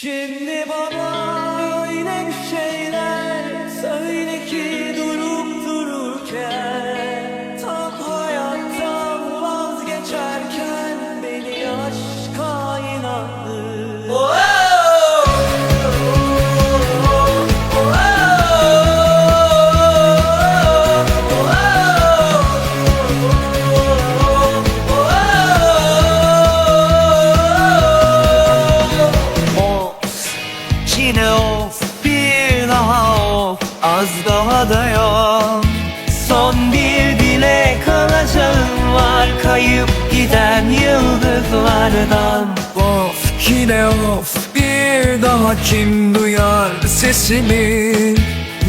Şimdi bana yine şeyler Yine of bir daha of Az daha dayan. Son bir dilek alacağım var Kayıp giden yıldızlardan. Of yine of bir daha kim duyar sesimi?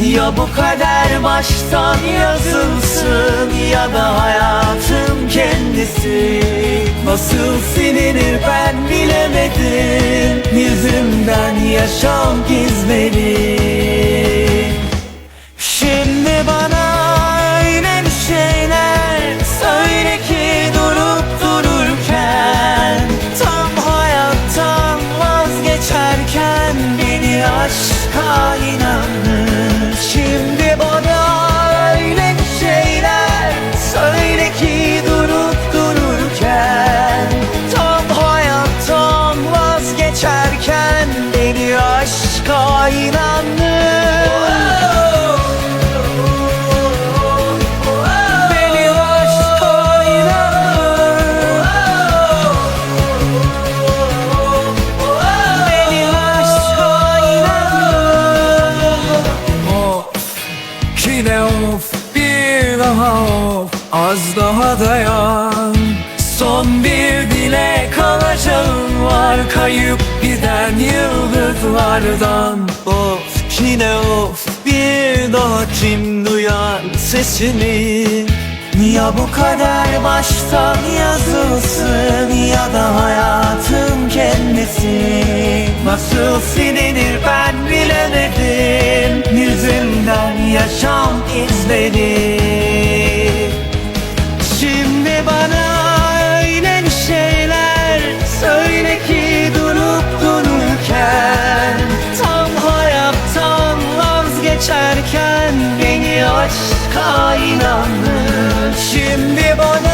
Ya bu kader baştan yazılsın Ya da hayatın kendisi Nasıl silinir ben bilemedim. Yüzümden yaşam izleri of bir daha of Az daha dayan. Son bir dilek alacağım var Kayıp giden yıldızlardan. Of yine of bir daha kim duyar sesini? Ya bu kader baştan yazılsın Ya da hayatın kendisi Nasıl silinir ben bilemedim. Yüzümden yaşam izleri Şimdi bana öyle şeyler. Söyle ki durup dururken. Tam hayattan vazgeçerken beni aşka inandır. Şimdi bana